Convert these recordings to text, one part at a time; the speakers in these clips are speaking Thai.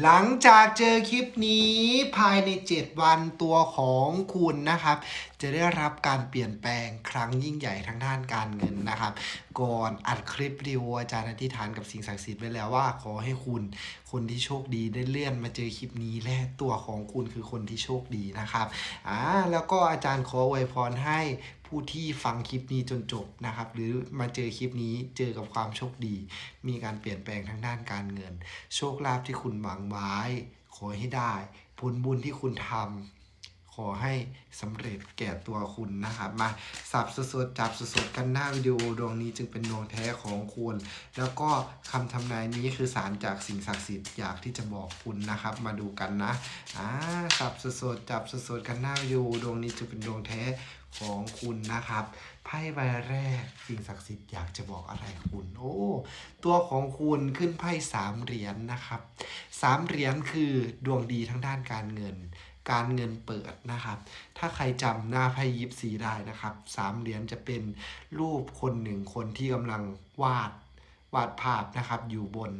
หลังจากเจอคลิปนี้ภายใน 7 วันตัวของคุณนะครับ จะได้รับการเปลี่ยนแปลงครั้งยิ่งใหญ่ทางด้านการเงินนะครับก่อนอัดคลิปวิดีโออาจารย์อธิษฐานกับสิ่งศักดิ์สิทธิ์ไว้แล้วว่า ขอให้คุณคนที่โชคดีได้เลื่อนมาเจอคลิปนี้และตัวของคุณคือคนที่โชคดีนะครับอ่าแล้วก็อาจารย์ขออวยพรให้ผู้ที่ฟังคลิปนี้จนจบนะครับ หรือมาเจอคลิปนี้เจอกับความโชคดี มีการเปลี่ยนแปลงทางด้านการเงิน โชคลาภที่คุณหวังไว้ขอให้ได้ ผลบุญที่คุณทำ ขอให้สำเร็จแก่ตัวคุณนะครับ มาสับสดๆจับสดๆกันหน้าวิดีโอดวงนี้จึงเป็นดวงแท้ของคุณ แล้วก็คำทำนายนี้คือสารจากสิ่งศักดิ์สิทธิ์อยากที่จะบอกคุณนะครับ มาดูกันนะอ่าสับสดๆจับสดๆกันหน้าวิดีโอดวงนี้จึงเป็นดวงแท้ของคุณนะครับไพ่ใบแรกสิ่งศักดิ์สิทธิ์อยากจะบอกอะไรคุณ โอ้ ตัวของคุณขึ้นไพ่สามเหรียญนะครับสามเหรียญคือดวงดีทั้งด้านการเงิน การเงินเปิดนะครับ ถ้าใครจำหน้าไพ่ยิปซีได้นะครับสามเหรียญจะเป็นรูปคนหนึ่งคนที่กำลังวาดวาดภาพนะครับอยู่บน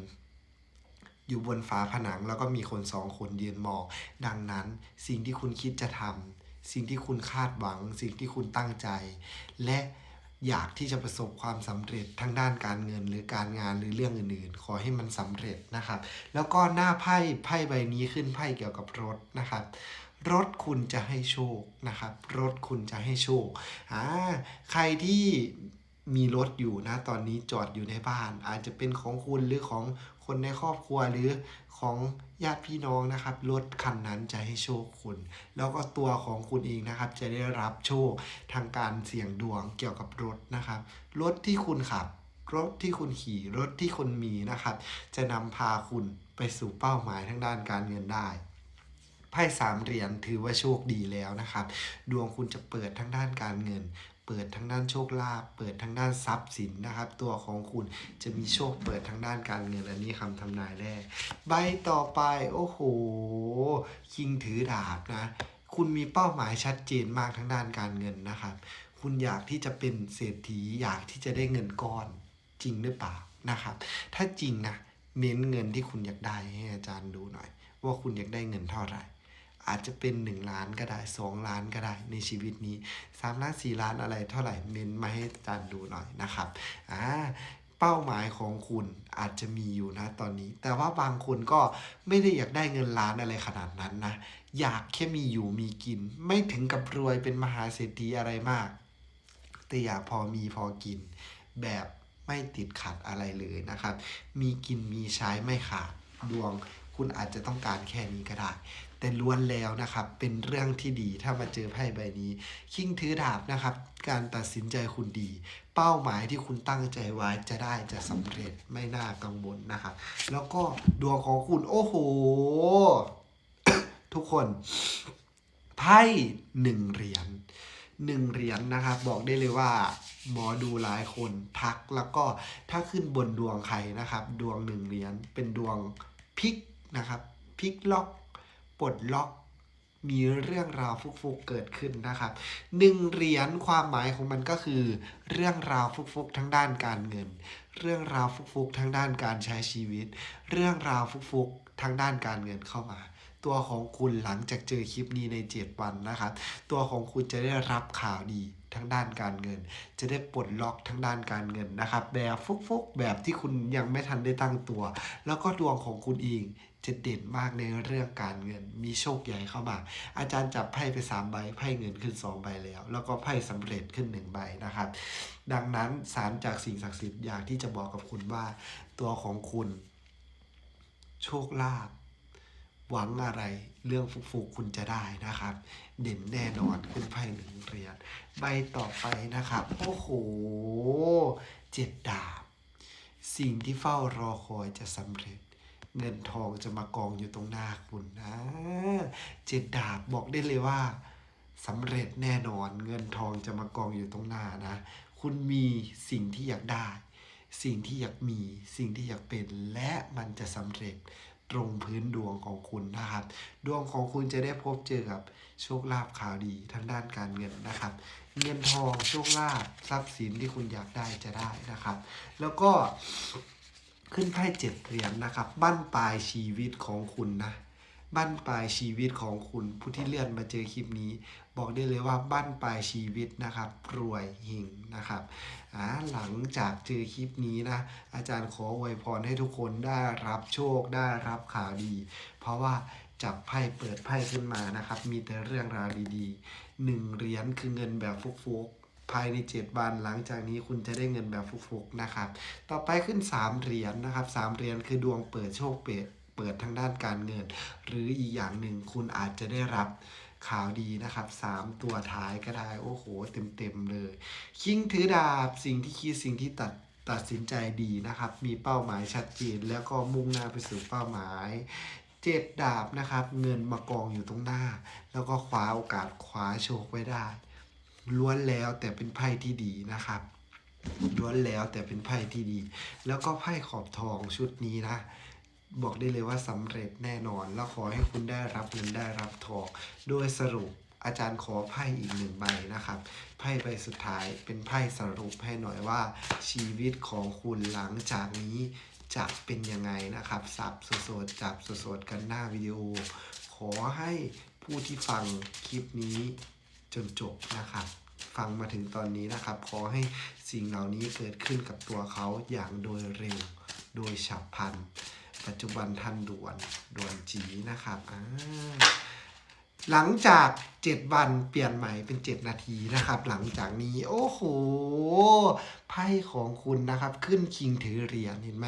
อยู่บนฝาผนังแล้วก็มีคนสองคนยืนมองดังนั้นสิ่งที่คุณคิดจะทำสิ่งที่คุณคาดหวัง สิ่งที่คุณตั้งใจ และ อยากที่จะประสบความสำเร็จทั้งด้านการเงินหรือการงานหรือเรื่องอื่นๆ ขอให้มันสำเร็จนะครับ แล้วก็หน้าไพ่ไพ่ใบนี้ขึ้นไพ่เกี่ยวกับรถนะครับรถคุณจะให้โชคนะครับ รถคุณจะให้โชคอ่าใครที่ มีรถอยู่นะตอนนี้จอดอยู่ในบ้าน อาจจะเป็นของคุณหรือของคนในครอบครัวหรือของญาติพี่น้องนะครับรถคันนั้นจะให้โชคคุณ แล้วก็ตัวของคุณเองนะครับ จะได้รับโชคทางการเสี่ยงดวงเกี่ยวกับรถนะครับ รถที่คุณขับ รถที่คุณขี่รถที่คุณมีนะครับ จะนำพาคุณไปสู่เป้าหมายทางด้านการเงินได้ไพ่สามเหรียญถือว่าโชคดีแล้วนะครับ ดวงคุณจะเปิดทั้งด้านการเงิน เปิดทั้งด้านโชคลาภเปิดทั้งด้านทรัพย์สินนะครับ ตัวของคุณจะมีโชคเปิดทั้งด้านการเงินอันนี้คำทำนายแรกใบต่อไปโอ้โหคิงถือดาบนะคุณมีเป้าหมายชัดเจนมากทั้งด้านการเงินนะครับ คุณอยากที่จะเป็นเศรษฐีอยากที่จะได้เงินก้อนจริงหรือเปล่านะครับ ถ้าจริงนะเม้นเงินที่คุณอยากได้ให้อาจารย์ดูหน่อย ว่าคุณอยากได้เงินเท่าไหร่ อาจจะเป็น 1 ล้านก็ได้ 2 ล้านก็ได้ในชีวิตนี้3ล้าน4ล้านอะไรเท่าไหร่เม้นมาให้อาจารย์ดูหน่อยนะครับอ่าเป้าหมายของคุณอาจจะมีอยู่นะตอนนี้ แต่ว่าบางคนก็ไม่ได้อยากได้เงินล้านอะไรขนาดนั้นนะ อยากแค่มีอยู่มีกิน ไม่ถึงกับรวยเป็นมหาเศรษฐีอะไรมาก แต่อยากพอมีพอกิน แบบไม่ติดขัดอะไรเลยนะครับ มีกินมีใช้ไม่ขาดดวง คุณอาจจะต้องการแค่นี้ก็ได้ แต่ล้วนแล้วนะครับ เป็นเรื่องที่ดีถ้ามาเจอไพ่ใบนี้ คิงถือดาบนะครับ การตัดสินใจคุณดี เป้าหมายที่คุณตั้งใจไว้จะได้จะสำเร็จไม่น่ากังวลนะครับ แล้วก็ดวงของคุณโอ้โห ทุกคน ไพ่หนึ่งเหรียญหนึ่งเหรียญนะครับ บอกได้เลยว่าหมอดูหลายคนทักแล้วก็ถ้าขึ้นบนดวงใครนะครับ ดวงหนึ่งเหรียญเป็นดวงพลิกนะครับพลิกล็อก ปลดล็อกมีเรื่องราวฟุกๆเกิดขึ้นนะครับหนึ่งเหรียญความหมายของมันก็คือ เรื่องราวฟุกๆทั้งด้านการเงิน เรื่องราวฟุกๆทั้งด้านการใช้ชีวิต เรื่องราวฟุกๆทั้งด้านการเงินเข้ามา ตัวของคุณหลังจากเจอคลิปนี้ใน 7 วันนะครับ ตัวของคุณจะได้รับข่าวดี ทั้งด้านการเงิน จะได้ปลดล็อกทั้งด้านการเงินนะครับ แบบฟุกๆ แบบที่คุณยังไม่ทันได้ตั้งตัว แล้วก็ดวงของคุณเองจะเด่นมากในเรื่องการเงิน มีโชคใหญ่เข้ามา อาจารย์จับไพ่ไป3ใบไพ่เงินขึ้น2ใบแล้ว แล้วก็ไพ่สำเร็จขึ้น1ใบนะครับ ดังนั้นสารจากสิ่งศักดิ์สิทธิ์อยากที่จะบอกกับคุณว่า ตัวของคุณ โชคลาภ หวังอะไรเรื่องฟุกๆคุณจะได้นะครับ เด่นแน่นอนคุณไพ่หนึ่งเหรียญใบต่อไปนะครับโอ้โหเจ็ดดาบ สิ่งที่เฝ้ารอคอยจะสำเร็จ เงินทองจะมากองอยู่ตรงหน้าคุณนะเจ็ดดาบบอกได้เลยว่าสำเร็จแน่นอนเงินทองจะมากองอยู่ตรงหน้านะ คุณมีสิ่งที่อยากได้ สิ่งที่อยากมี สิ่งที่อยากเป็นและมันจะสำเร็จ ตรงพื้นดวงของคุณนะครับ ดวงของคุณจะได้พบเจอกับโชคลาภข่าวดีทางด้านการเงินนะครับ เงินทองโชคลาภทรัพย์สินที่คุณอยากได้จะได้นะครับ แล้วก็ขึ้นไพ่เจ็ดเหรียญนะครับ บั้นปลายชีวิตของคุณนะ บั้นปลายชีวิตของคุณผู้ที่เลื่อนมาเจอคลิปนี้ บอกได้เลยว่าบั้นปลายชีวิตนะครับรวยหิงนะครับอ่าหลังจากเจอคลิปนี้นะอาจารย์ขออวยพรให้ทุกคนได้รับโชคได้รับข่าวดี เพราะว่าจับไพ่เปิดไพ่ขึ้นมานะครับ มีแต่เรื่องราวดีๆหนึ่งเหรียญคือเงินแบบฟุกๆภายใน 7 วันหลังจากนี้คุณจะได้เงินแบบฟุกๆนะครับ ต่อไปขึ้น 3 เหรียญนะครับ 3 เหรียญคือดวงเปิดโชคเปิด เปิดทางด้านการเงิน หรืออีกอย่างหนึ่งคุณอาจจะได้รับข่าวดีนะครับ 3 ตัวท้ายก็ได้ โอ้โห เต็มๆเลย คิงถือดาบสิ่งที่คิดสิ่งที่ตัดตัดสินใจดีนะครับ มีเป้าหมายชัดเจนแล้วก็มุ่งหน้าไปสู่เป้าหมายเจ็ดดาบนะครับ เงินมากองอยู่ตรงหน้า แล้วก็คว้าโอกาสคว้าโชคไว้ได้ ล้วนแล้วแต่เป็นไพ่ที่ดีนะครับล้วนแล้วแต่เป็นไพ่ที่ดี แล้วก็ไพ่ขอบทองชุดนี้นะ บอกได้เลยว่าสำเร็จแน่นอน แล้วขอให้คุณได้รับเงินได้รับทองโดยสรุปอาจารย์ขอไพ่อีกหนึ่งใบนะครับ ไพ่ใบสุดท้ายเป็นไพ่สรุปให้หน่อยว่า ชีวิตของคุณหลังจากนี้จะเป็นยังไงนะครับสับสดๆจับสดๆกันหน้าวิดีโอ ขอให้ผู้ที่ฟังคลิปนี้จนจบนะครับ ฟังมาถึงตอนนี้นะครับ ขอให้สิ่งเหล่านี้เกิดขึ้นกับตัวเขาอย่างโดยเร็ว โดยฉับพลัน ปัจจุบันทันด่วนด่วนจีนะครับหลังจาก 7 วันเปลี่ยนใหม่เป็น 7 นาทีนะครับ หลังจากนี้ โอ้โหไพ่ของคุณนะครับ ขึ้นคิงถือเหรียญเห็นไหม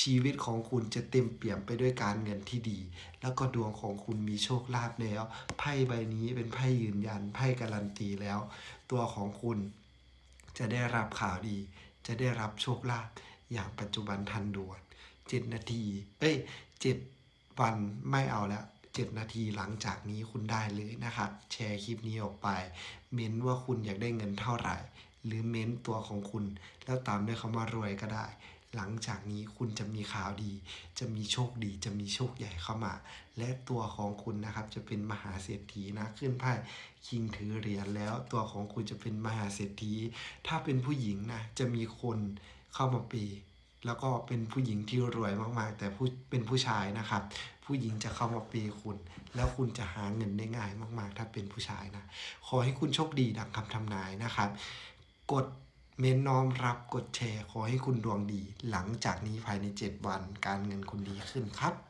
ชีวิตของคุณจะเต็มเปี่ยมไปด้วยการเงินที่ดี แล้วก็ดวงของคุณมีโชคลาภแล้วไพ่ใบนี้เป็นไพ่ยืนยันไพ่การันตีแล้ว ตัวของคุณจะได้รับข่าวดี จะได้รับโชคลาภอย่างปัจจุบันทันด่วน เจ็ดนาที เอ้ยเจ็ดวันไม่เอาแล้วเจ็ดนาทีหลังจากนี้คุณได้เลยนะครับ แชร์คลิปนี้ออกไป เม้นว่าคุณอยากได้เงินเท่าไหร่ หรือเม้นตัวของคุณ แล้วตามด้วยคำว่ารวยก็ได้ หลังจากนี้คุณจะมีข่าวดี จะมีโชคดี จะมีโชคใหญ่เข้ามา และตัวของคุณนะครับจะเป็นมหาเศรษฐีนะขึ้นไพ่คิงถือเหรียญแล้ว ตัวของคุณจะเป็นมหาเศรษฐี ถ้าเป็นผู้หญิงนะจะมีคนเข้ามาปี แล้วก็เป็นผู้หญิงที่รวยมากๆ แต่ผู้เป็นผู้ชายนะครับ ผู้หญิงจะเข้ามาปีคุณ แล้วคุณจะหาเงินได้ง่ายมาก ๆ ถ้าเป็นผู้ชายนะ ขอให้คุณโชคดีดังคำทำนายนะครับ กดเม้นน้อมรับกดแชร์ ขอให้คุณดวงดี หลังจากนี้ภายใน 7 วัน การเงินคุณดีขึ้นครับ